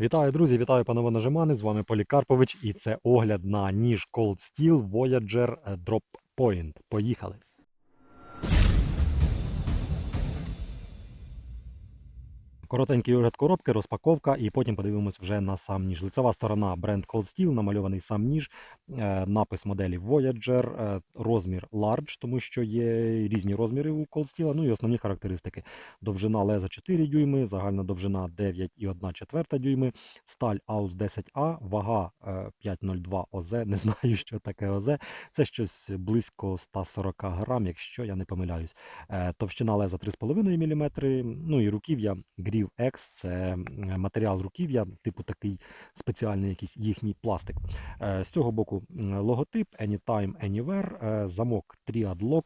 Вітаю, друзі! Вітаю панове нажимани. З вами Полікарпович, і це огляд на ніж Cold Steel Voyager е, Drop Point. Поїхали! Коротенький огляд коробки, розпаковка, і потім подивимось вже на сам ніж. Лицева сторона бренд Cold Steel, намальований сам ніж, е, напис моделі Voyager, е, розмір Large, тому що є різні розміри у Cold Steel, ну і основні характеристики. Довжина леза 4 дюйми, загальна довжина 9,1 четверта дюйми, сталь AUS 10A, вага е, 5,02 ОЗ, не знаю, що таке ОЗ. Це щось близько 140 грам, якщо я не помиляюсь. Е, Товщина леза 3,5 мм, ну і руків'я Grieve X, це матеріал руків'я, типу такий спеціальний якийсь їхній пластик. Е, З цього боку логотип Anytime Anywhere, е, замок Triad Lock.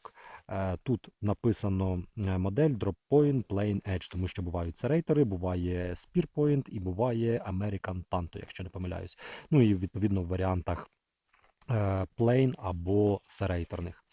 Е, Тут написано е, модель Drop Point Plain Edge, тому що бувають серейтери, буває Spear Point і буває American Tanto, якщо не помиляюсь. Ну і відповідно в варіантах е, Plain або серейторних.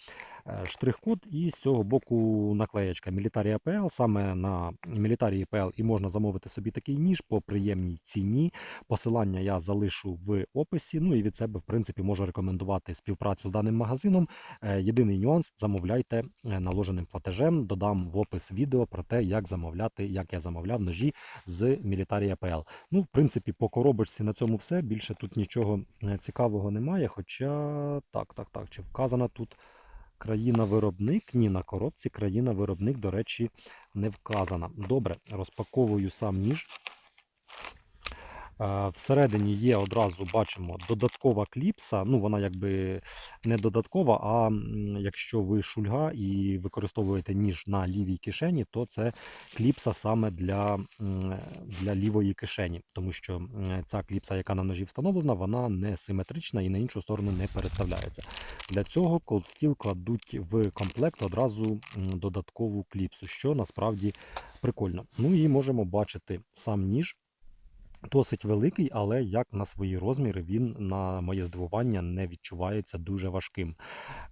Е, Штрих-код і з цього боку наклеєчка Military APL. Саме на Military APL і можна замовити собі такий ніж по приємній ціні. Посилання я залишу в описі. Ну і від себе, в принципі, можу рекомендувати співпрацю з даним магазином. Е, Єдиний нюанс замовляйте е, наложеним платежем. Додам в опис відео про те, як замовляти, як я замовляв ножі з Military APL. Ну, в принципі, по коробочці на цьому все. Більше тут нічого цікавого немає. Хоча так, так, так, чи вказана тут. Країна-виробник, ні, на коробці країна-виробник, до речі, не вказана. Добре, розпаковую сам ніж. Всередині є одразу бачимо додаткова кліпса. Ну, вона якби не додаткова, а якщо ви шульга і використовуєте ніж на лівій кишені, то це кліпса саме для, для лівої кишені, тому що ця кліпса, яка на ножі встановлена, вона не симетрична і на іншу сторону не переставляється. Для цього Steel кладуть в комплект одразу додаткову кліпсу, що насправді прикольно. Ну і можемо бачити сам ніж. Досить великий, але як на свої розміри він, на моє здивування, не відчувається дуже важким.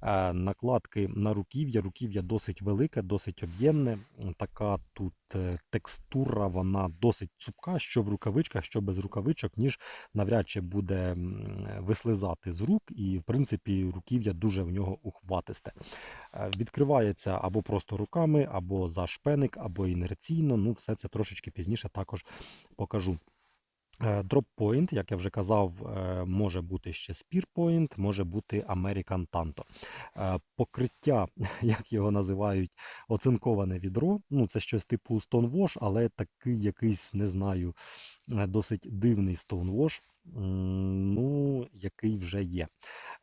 Е, накладки на руків'я. Руків'я досить велике, досить об'ємне. Така тут е, текстура, вона досить цупка, що в рукавичках, що без рукавичок, ніж навряд чи буде вислизати з рук, і в принципі руків'я дуже в нього ухватисте. Е, Відкривається або просто руками, або за шпеник, або інерційно. Ну, все це трошечки пізніше також покажу. Е, як я вже казав, е, може бути ще Spear може бути American Tanto. Е, Покриття, як його називають, оцинковане відро. Ну, це щось типу Stonewash, але такий якийсь, не знаю, досить дивний Stonewash, ну, який вже є.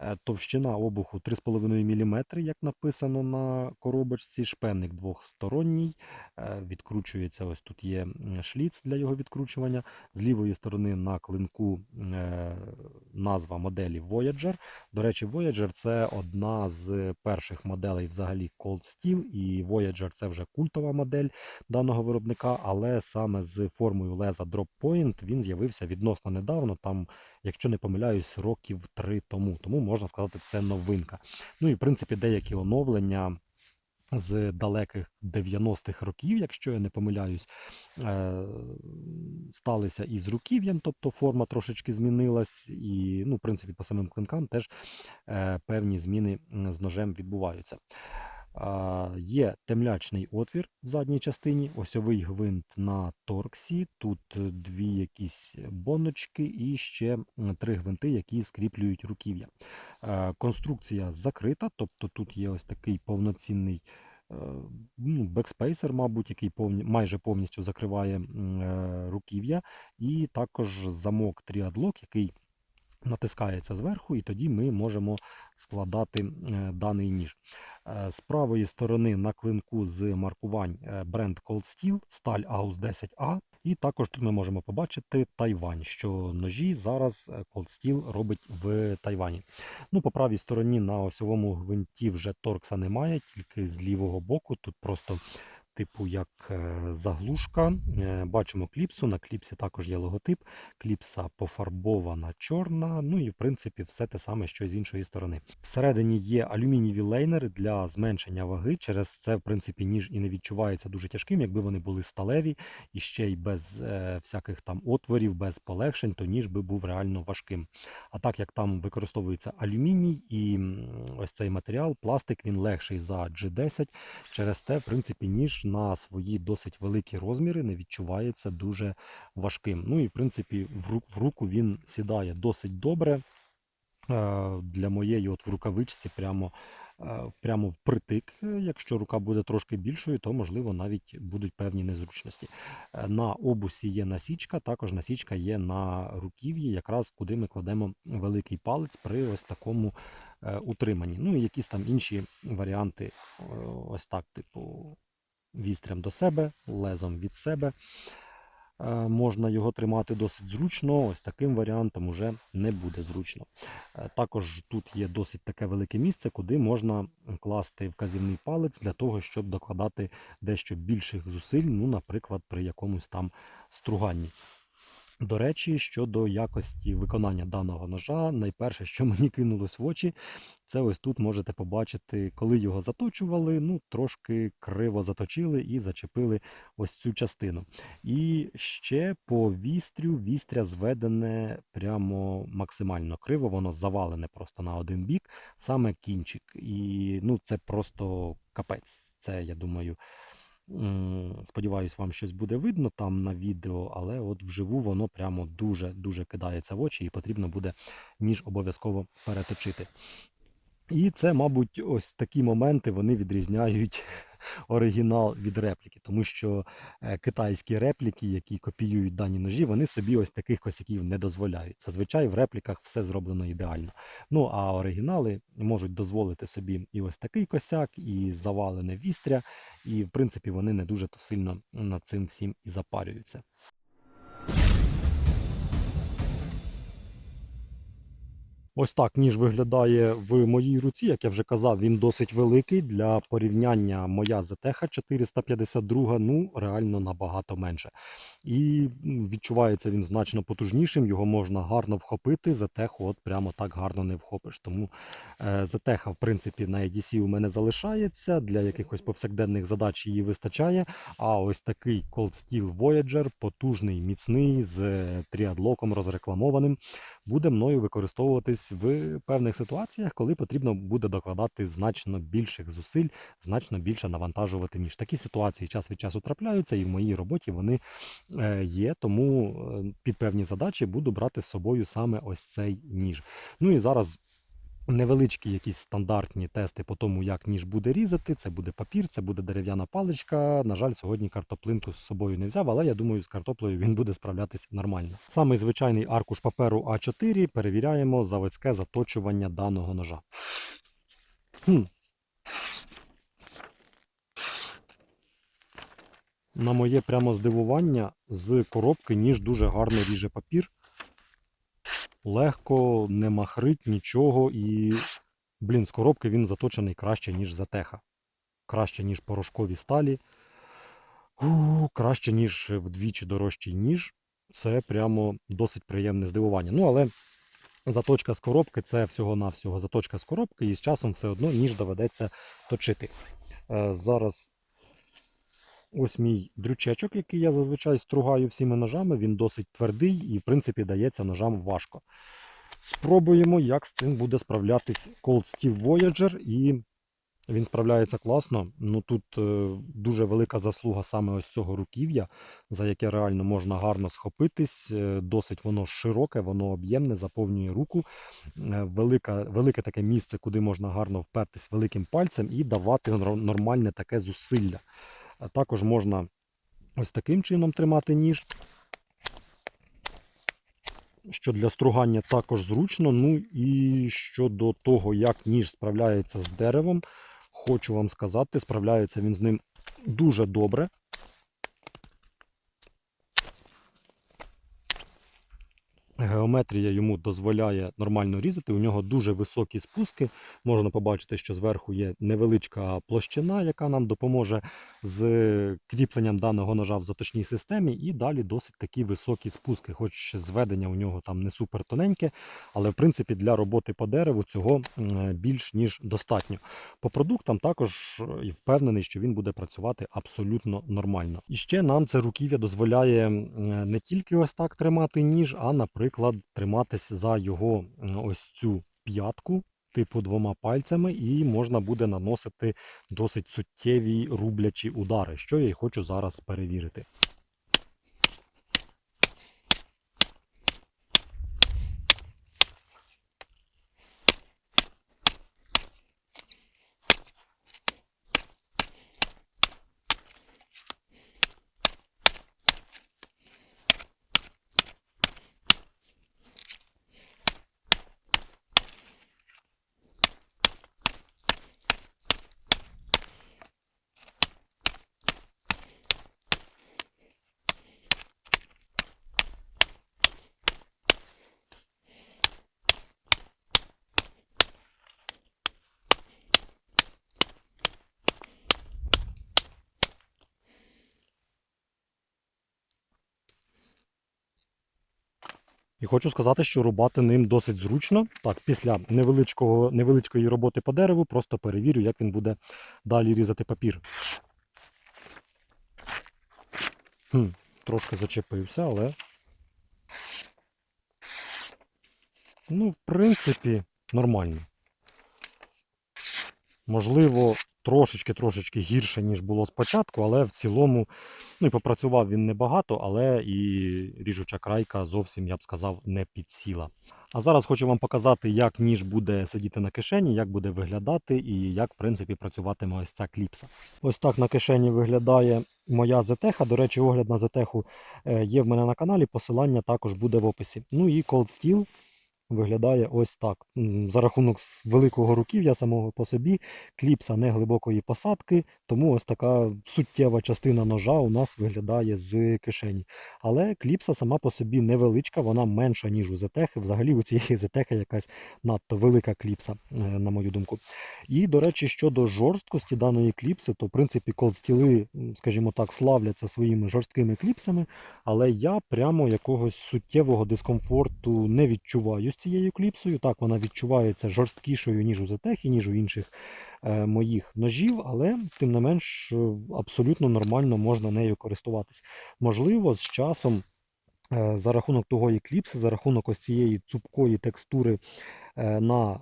Е, Товщина обуху 3,5 мм, як написано на коробочці, шпенник двохсторонній. Е, Відкручується, ось тут є шліц для його відкручування. З лівої сторони на клинку е, назва моделі Voyager. До речі, Voyager це одна з перших моделей взагалі Cold Steel, і Voyager це вже культова модель даного виробника, але саме з формою леза Drop Point він з'явився відносно недавно, там, якщо не помиляюсь, років три тому. Тому можна сказати, це новинка. Ну і в принципі деякі оновлення з далеких 90-х років, якщо я не помиляюсь, е, сталися і з руків'ям, тобто форма трошечки змінилась, і, ну, в принципі, по самим клинкам теж е, певні зміни з ножем відбуваються. Є темлячний отвір в задній частині, осьовий гвинт на торксі. Тут е, дві якісь боночки і ще три гвинти, які скріплюють руків'я. Е, Конструкція закрита, тобто тут є ось такий повноцінний е, ну, бекспейсер, мабуть, який повні, майже повністю закриває е, руків'я, і також замок тріадлок, який натискається зверху, і тоді ми можемо складати е, даний ніж. Е, З правої сторони на клинку з маркувань е, бренд Cold Steel, сталь AUS 10A. І також тут ми можемо побачити Тайвань, що ножі зараз Cold Steel робить в Тайвані. Ну, по правій стороні на осьовому гвинті вже торкса немає, тільки з лівого боку. Тут просто типу як е, заглушка. Е, Бачимо кліпсу. На кліпсі також є логотип. Кліпса пофарбована чорна. Ну і в принципі все те саме, що з іншої сторони. Всередині є алюмінієві лейнери для зменшення ваги. Через це, в принципі, ніж і не відчувається дуже тяжким. Якби вони були сталеві і ще й без е, всяких там отворів, без полегшень, то ніж би був реально важким. А так як там використовується алюміній і ось цей матеріал, пластик, він легший за G10. Через те, в принципі, ніж на свої досить великі розміри не відчувається дуже важким. Ну і в принципі, в руку він сідає досить добре. Е, Для моєї от в рукавичці прямо, е, прямо впритик. Е, Якщо рука буде трошки більшою, то можливо навіть будуть певні незручності. На обусі є насічка, також насічка є на руків'ї, якраз куди ми кладемо великий палець при ось такому утриманні. Ну і якісь там інші варіанти, ось так, типу, вістрям до себе, лезом від себе. Е, Можна його тримати досить зручно, ось таким варіантом уже не буде зручно. Е, Також тут є досить таке велике місце, куди можна класти вказівний палець для того, щоб докладати дещо більших зусиль, ну, наприклад, при якомусь там струганні. До речі, щодо якості виконання даного ножа, найперше, що мені кинулось в очі, це ось тут можете побачити, коли його заточували, ну трошки криво заточили і зачепили ось цю частину. І ще по вістрю, вістря зведене прямо максимально криво, воно завалене просто на один бік, саме кінчик. І ну, це просто капець. Це, я думаю, Сподіваюсь, вам щось буде видно там на відео, але от вживу воно прямо дуже-дуже кидається в очі і потрібно буде ніж обов'язково переточити. І це, мабуть, ось такі моменти вони відрізняють оригінал від репліки, тому що е, китайські репліки, які копіюють дані ножі, вони собі ось таких косяків не дозволяють. Зазвичай в репліках все зроблено ідеально. Ну а оригінали можуть дозволити собі і ось такий косяк, і завалене вістря, і в принципі вони не дуже то сильно над цим всім і запарюються. Ось так ніж виглядає в моїй руці. Як я вже казав, він досить великий. Для порівняння моя ZTH 452, ну реально набагато менше. І ну, відчувається він значно потужнішим, його можна гарно вхопити. ZTH от прямо так гарно не вхопиш. Тому е, ZTH, в принципі, на EDC у мене залишається. Для якихось повсякденних задач її вистачає. А ось такий Cold Steel Voyager, потужний, міцний, з тріадлоком розрекламованим, буде мною використовуватись в певних ситуаціях, коли потрібно буде докладати значно більших зусиль, значно більше навантажувати ніж. Такі ситуації час від часу трапляються, і в моїй роботі вони е, є. Тому е, під певні задачі буду брати з собою саме ось цей ніж. Ну і зараз. Невеличкі якісь стандартні тести по тому, як ніж буде різати. Це буде папір, це буде дерев'яна паличка. На жаль, сьогодні картоплинку з собою не взяв, але я думаю, з картоплею він буде справлятися нормально. Самий звичайний аркуш паперу А4 перевіряємо заводське заточування даного ножа. Хм. На моє прямо здивування з коробки ніж дуже гарно ріже папір. Легко, не махрить нічого і, блін, з коробки він заточений краще, ніж затеха. Краще, ніж порошкові сталі. У, краще, ніж вдвічі дорожчий ніж. Це прямо досить приємне здивування. Ну, але заточка з коробки це всього-навсього заточка з коробки, і з часом все одно ніж доведеться точити. Е, зараз ось мій дрючечок, який я зазвичай стругаю всіми ножами. Він досить твердий і, в принципі, дається ножам важко. Спробуємо, як з цим буде справлятись Cold Steel Voyager. І він справляється класно. Ну тут е, дуже велика заслуга саме ось цього руків'я, за яке реально можна гарно схопитись. Е, Досить воно широке, воно об'ємне, заповнює руку. Е, Велика, велике таке місце, куди можна гарно впертись великим пальцем і давати нормальне таке зусилля. А також можна ось таким чином тримати ніж. Що для стругання також зручно. Ну і щодо того, як ніж справляється з деревом, хочу вам сказати, справляється він з ним дуже добре. Геометрія йому дозволяє нормально різати. У нього дуже високі спуски. Можна побачити, що зверху є невеличка площина, яка нам допоможе з кріпленням даного ножа в заточній системі. І далі досить такі високі спуски. Хоч зведення у нього там не супер тоненьке, але в принципі для роботи по дереву цього більш ніж достатньо. По продуктам також е, впевнений, що він буде працювати абсолютно нормально. І ще нам це руків'я дозволяє не тільки ось так тримати ніж, а, наприклад, триматись за його ось цю п'ятку. Типу двома пальцями, і можна буде наносити досить суттєві рублячі удари, що я й хочу зараз перевірити. Хочу сказати, що рубати ним досить зручно. Так, після невеличкого, невеличкої роботи по дереву просто перевірю, як він буде далі різати папір. Хм, трошки зачепився, але. Ну, в принципі, нормально. Можливо, трошечки-трошечки гірше, ніж було спочатку, але в цілому, ну і попрацював він небагато, але і ріжуча крайка зовсім, я б сказав, не підсіла. А зараз хочу вам показати, як ніж буде сидіти на кишені, як буде виглядати і як, в принципі, працюватиме ось ця кліпса. Ось так на кишені виглядає моя ZTH. До речі, огляд на ZTH е, є в мене на каналі, посилання також буде в описі. Ну і Cold Steel виглядає ось так. За рахунок великого руків'я самого по собі, кліпса не глибокої посадки, тому ось така суттєва частина ножа у нас виглядає з кишені. Але кліпса сама по собі невеличка, вона менша, ніж у ZTH. Взагалі у цієї ZTH якась надто велика кліпса, е, на мою думку. І, до речі, щодо жорсткості даної кліпси, то в принципі колдстіли, скажімо так, славляться своїми жорсткими кліпсами, але я прямо якогось суттєвого дискомфорту не відчуваю з цією кліпсою. Так, вона відчувається жорсткішою, ніж у ZTH, ніж у інших е, моїх ножів, але тим не менш е, абсолютно нормально можна нею користуватись. Можливо, з часом. е, За рахунок того екліпси, кліпси, за рахунок ось цієї цупкої текстури е, на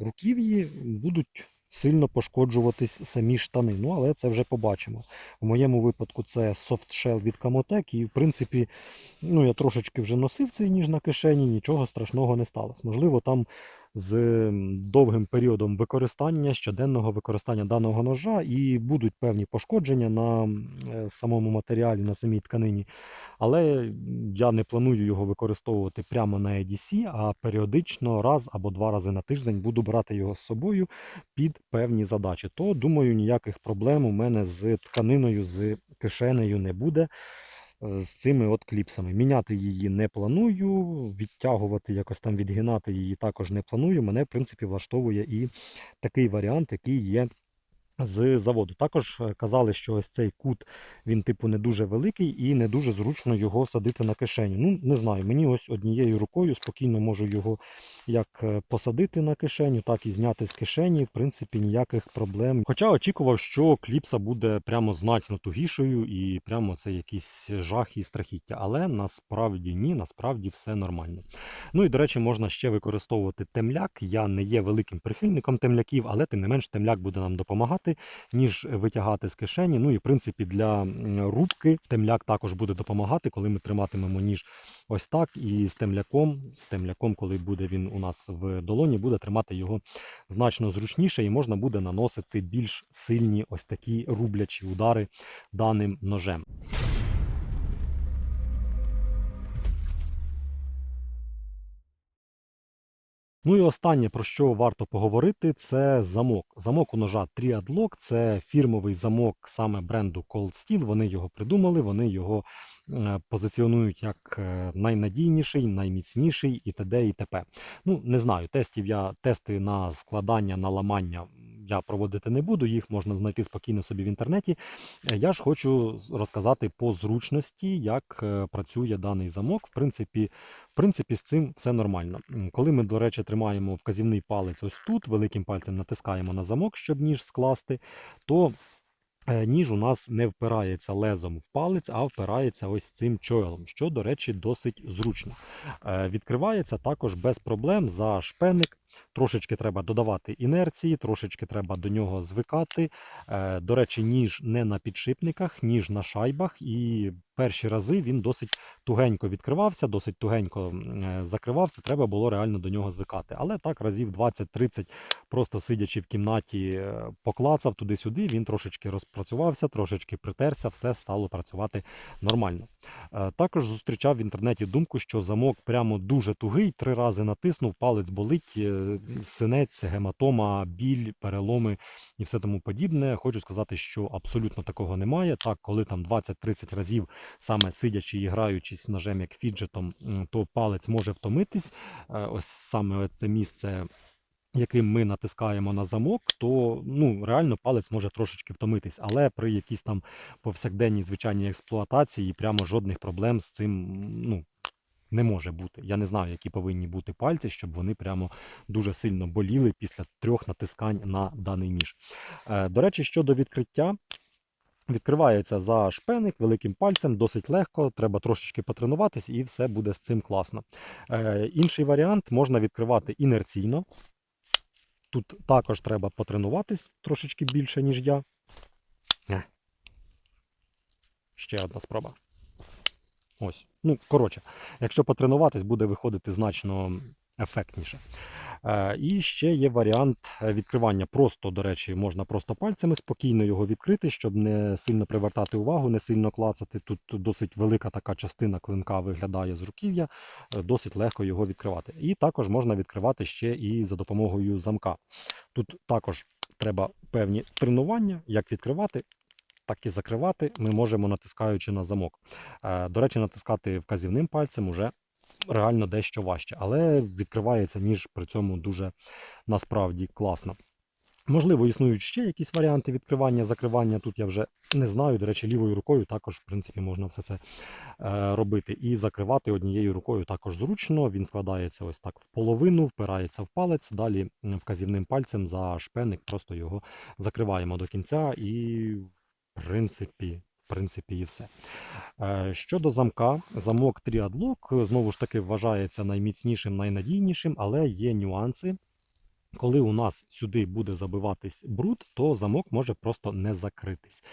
руків'ї будуть сильно пошкоджуватись самі штани. Ну, але це вже побачимо. В моєму випадку це софтшел від Камотек, і в принципі, ну, я трошечки вже носив цей ніж на кишені, нічого страшного не сталося. Можливо, там з довгим періодом використання, щоденного використання даного ножа, і будуть певні пошкодження на е, самому матеріалі, на самій тканині. Але я не планую його використовувати прямо на EDC, а періодично раз або два рази на тиждень буду брати його з собою під певні задачі. То думаю, ніяких проблем у мене з тканиною, з кишенею не буде. З цими от кліпсами. Міняти її не планую, відтягувати, якось там відгинати її також не планую. Мене, в принципі, влаштовує і такий варіант, який є з заводу. Також е, казали, що ось цей кут він, типу, не дуже великий і не дуже зручно його садити на кишеню. Ну, не знаю, мені ось однією рукою спокійно можу його як е, посадити на кишеню, так і зняти з кишені. В принципі, ніяких проблем. Хоча очікував, що кліпса буде прямо значно тугішою і прямо це якийсь жах і страхіття. Але насправді ні, насправді все нормально. Ну і до речі, можна ще використовувати темляк. Я не є великим прихильником темляків, але тим не менш темляк буде нам допомагати, ніж витягати з кишені. Ну і в принципі для рубки темляк також буде допомагати, коли ми триматимемо ніж ось так. І з темляком, з темляком, коли буде він у нас в долоні, буде тримати його значно зручніше, і можна буде наносити більш сильні ось такі рублячі удари даним ножем. Ну і останнє, про що варто поговорити, це замок. Замок у ножа Triadlock – це фірмовий замок саме бренду Cold Steel. Вони його придумали, вони його е, позиціонують як е, найнадійніший, найміцніший і т.д. і т.п. Ну, не знаю, тестів я тести на складання, на ламання я проводити не буду, їх можна знайти спокійно собі в інтернеті. Е, Я ж хочу розказати по зручності, як е, працює даний замок. В принципі, в принципі, з цим все нормально. Коли ми, до речі, тримаємо вказівний палець ось тут, великим пальцем натискаємо на замок, щоб ніж скласти, то е, ніж у нас не впирається лезом в палець, а впирається ось цим чойлом, що, до речі, досить зручно. Відкривається також без проблем за шпеник. Трошечки треба додавати інерції, трошечки треба до нього звикати. Е, До речі, ніж не на підшипниках, ніж на шайбах. І перші рази він досить тугенько відкривався, досить тугенько е, закривався. Треба було реально до нього звикати. Але так разів 20-30, просто сидячи в кімнаті, е, поклацав туди-сюди. Він трошечки розпрацювався, трошечки притерся, все стало працювати нормально. Також зустрічав в інтернеті думку, що замок прямо дуже тугий. Три рази натиснув, палець болить, синець, гематома, біль, переломи і все тому подібне. Хочу сказати, що абсолютно такого немає. Так, коли там 20-30 разів саме сидячи і граючись ножем як фіджетом, то палець може втомитись. Е, Ось саме це місце. Яким ми натискаємо на замок, то ну реально палець може трошечки втомитись, але при якійсь там повсякденній звичайній експлуатації прямо жодних проблем з цим ну, не може бути. Я не знаю, які повинні бути пальці, щоб вони прямо дуже сильно боліли після трьох натискань на даний ніж. Е, До речі, щодо відкриття. Відкривається за шпеник великим пальцем, досить легко, треба трошечки потренуватись і все буде з цим класно. Е, інший варіант можна відкривати інерційно. Тут також треба потренуватись трошечки більше, ніж я. Ще одна спроба. Ось. Ну, коротше, якщо потренуватись, буде виходити значно ефектніше. Е, і ще є варіант е, відкривання. Просто, до речі, можна просто пальцями спокійно його відкрити, щоб не сильно привертати увагу, не сильно клацати. Тут досить велика така частина клинка виглядає з руків'я, е, досить легко його відкривати. І також можна відкривати ще і за допомогою замка. Тут також треба певні тренування, як відкривати. Так і закривати ми можемо натискаючи на замок. Е, До речі, натискати вказівним пальцем уже реально дещо важче, але відкривається ніж при цьому дуже насправді класно. Можливо, існують ще якісь варіанти відкривання, закривання. Тут я вже не знаю. До речі, лівою рукою також, в принципі, можна все це е, робити. І закривати однією рукою також зручно. Він складається ось так в половину, впирається в палець. Далі вказівним пальцем за шпеник просто його закриваємо до кінця і, принципі, в принципі, і все. Е, Щодо замка, замок Triadlock, знову ж таки, вважається найміцнішим, найнадійнішим, але є нюанси. Коли у нас сюди буде забиватись бруд, то замок може просто не закритись.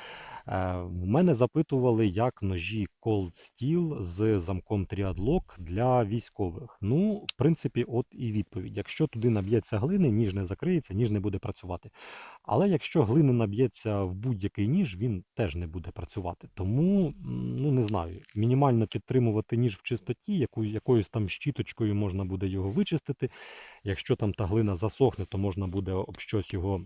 Е, мене запитували, як ножі Cold Steel з замком Triadlock для військових. Ну, в принципі, от і відповідь. Якщо туди наб'ється глини, ніж не закриється, ніж не буде працювати. Але якщо глини наб'ється в будь-який ніж, він теж не буде працювати. Тому, ну не знаю, мінімально підтримувати ніж в чистоті, яку, якоюсь там щіточкою можна буде його вичистити. Якщо там та глина засохне, то можна буде об щось його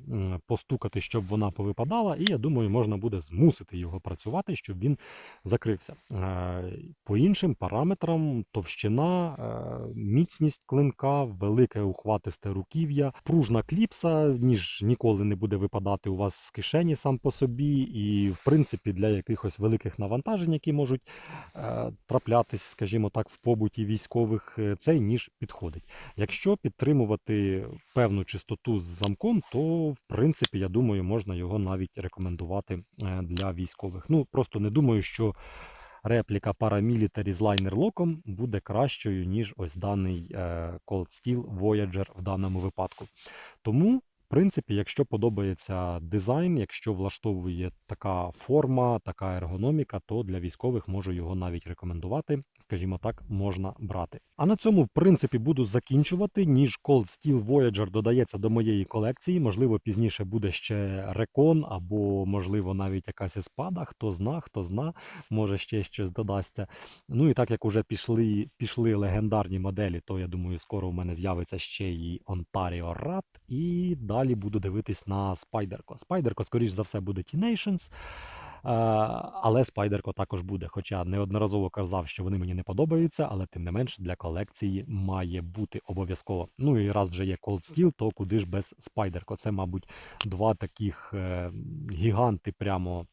постукати, щоб вона повипадала. І я думаю, можна буде змусити його працювати, щоб він закрився. Е, По іншим параметрам товщина, е, міцність клинка, велике ухватисте руків'я, пружна кліпса, ніж ніколи не буде випадати у вас з кишені сам по собі. І, в принципі, для якихось великих навантажень, які можуть е, траплятись, скажімо так, в побуті військових, цей ніж підходить. Якщо підтримувати певну чистоту з замком, то в принципі, я думаю, можна його навіть рекомендувати е, для військових. Ну просто не думаю, що репліка Paramilitary з лайнер-локом буде кращою, ніж ось даний е, Cold Steel Voyager в даному випадку. Тому принципі, якщо подобається дизайн, якщо влаштовує така форма, така ергономіка, то для військових можу його навіть рекомендувати. Скажімо так, можна брати. А на цьому, в принципі, буду закінчувати. Ніж Cold Steel Voyager додається до моєї колекції. Можливо, пізніше буде ще Recon, або, можливо, навіть якась еспада. Хто зна, хто зна, може ще щось додасться. Ну і так як уже пішли, пішли легендарні моделі, то я думаю, скоро у мене з'явиться ще і Ontario Rat. І далі буду дивитись на Спайдерко. Спайдерко, скоріш за все, буде T-Nations. Е, Але Спайдерко також буде. Хоча неодноразово казав, що вони мені не подобаються, але тим не менш для колекції має бути обов'язково. Ну і раз вже є Cold Steel, то куди ж без Спайдерко? Це, мабуть, два таких е, гіганти прямо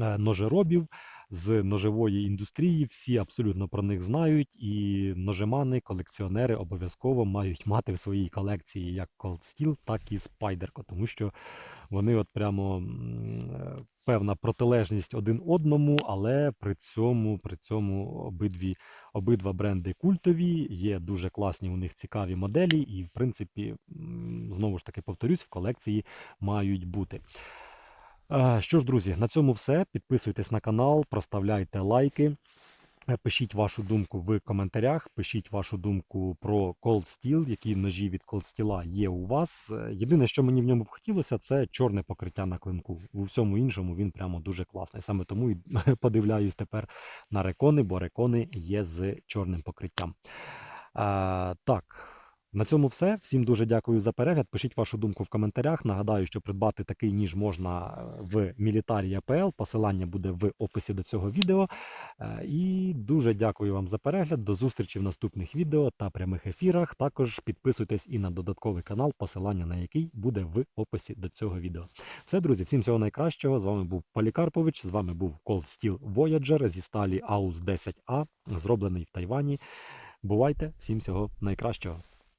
е, ножеробів з ножової індустрії. Всі абсолютно про них знають, і ножемани, колекціонери обов'язково мають мати в своїй колекції як Cold Steel, так і Спайдерко, тому що вони от прямо е, певна протилежність один одному, але при цьому, при цьому обидві, обидва бренди культові, є дуже класні у них цікаві моделі, і в принципі, знову ж таки повторюсь, в колекції мають бути. Е, Що ж, друзі, на цьому все. Підписуйтесь на канал, проставляйте лайки. Е, Пишіть вашу думку в коментарях, пишіть вашу думку про Cold Steel, які ножі від Cold Steel є у вас. Е, Єдине, що мені в ньому б хотілося, це чорне покриття на клинку. У всьому іншому він прямо дуже класний. Саме тому і подивляюсь тепер на рекони, бо рекони є з чорним покриттям. А, так. На цьому все. Всім дуже дякую за перегляд. Пишіть вашу думку в коментарях. Нагадаю, що придбати такий ніж можна е, в Military.pl. Посилання буде в описі до цього відео. Е, І дуже дякую вам за перегляд. До зустрічі в наступних відео та прямих ефірах. Також підписуйтесь і на додатковий канал, посилання на який буде в описі до цього відео. Все, друзі, всім всього найкращого. З вами був Полікарпович. З вами був Cold Steel Voyager зі сталі AUS 10A, зроблений в Тайвані. Бувайте, всім всього найкращого.